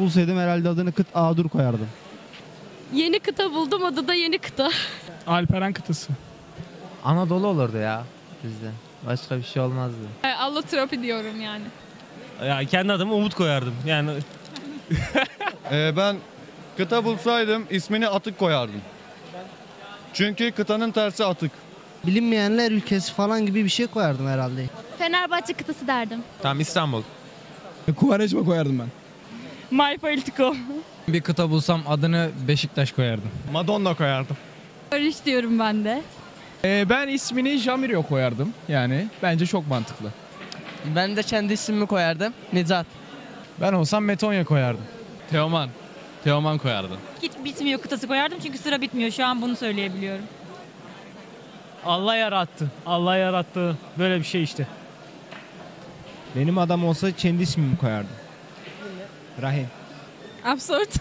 bulsaydım herhalde adını Kıt Adur koyardım. Yeni kıta buldum adı da yeni kıta. Alperen kıtası. Anadolu olurdu ya bizde. Başka bir şey olmazdı. Allotropi diyorum yani. Ya kendi adıma Umut koyardım. Yani Ee, ben kıta bulsaydım ismini atık koyardım. Çünkü kıtanın tersi atık. Bilinmeyenler ülkesi falan gibi bir şey koyardım herhalde. Fenerbahçe kıtası derdim. Tamam İstanbul. Kuvarejma koyardım ben. My Politico. Bir kıta bulsam adını Beşiktaş koyardım. Madonna koyardım. Barış diyorum ben de. Ee, ben ismini Jamirio koyardım. Yani bence çok mantıklı. Ben de kendi ismimi koyardım. Necat. Ben olsam Metonya koyardım. Teoman. Teoman koyardım. Git bitmiyor kıtası koyardım çünkü sıra bitmiyor. Şu an bunu söyleyebiliyorum. Allah yarattı. Allah yarattı. Böyle bir şey işte. Benim adam olsa kendi ismimi koyardım. राहे। आप सोच